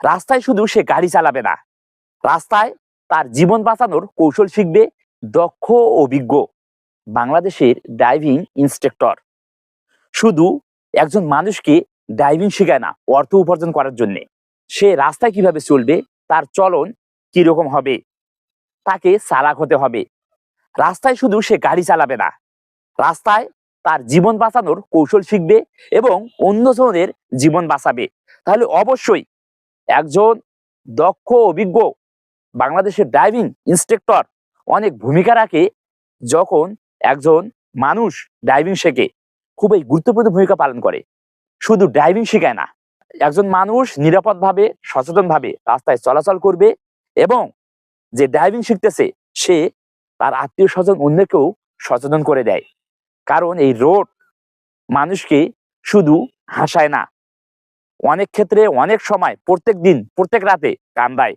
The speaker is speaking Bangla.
রাস্তায় শুধু সে গাড়ি চালাবে না। রাস্তায় তার জীবন বাঁচানোর কৌশল শিখবে দক্ষ অভিজ্ঞ বাংলাদেশের ড্রাইভিং ইন্সট্রাক্টর শুধু একজন মানুষকে ড্রাইভিং শেখায় না, অর্থ উপার্জন করার জন্যে। সে রাস্তায় কীভাবে চলবে, তার চলন কীরকম হবে, তাকে চালাক হতে হবে। রাস্তায় শুধু সে গাড়ি চালাবে না, রাস্তায় তার জীবন বাঁচানোর কৌশল শিখবে এবং অন্যজনের জীবন বাঁচাবে। তাহলে অবশ্যই একজন দক্ষ অভিজ্ঞ বাংলাদেশের ড্রাইভিং ইন্সট্রাক্টর অনেক ভূমিকা রাখে যখন একজন মানুষ ড্রাইভিং শেখে। খুবই গুরুত্বপূর্ণ ভূমিকা পালন করে। শুধু ড্রাইভিং শেখায় না, একজন মানুষ নিরাপদভাবে, সচেতনভাবে রাস্তায় চলাচল করবে এবং যে ড্রাইভিং শিখতেছে, সে তার আত্মীয় স্বজন অন্যকেও সচেতন করে দেয়। কারণ এই রোড মানুষকে শুধু হাসায় না অনেক ক্ষেত্রে অনেক সময় প্রত্যেক দিন প্রত্যেক রাতে কান্দায়।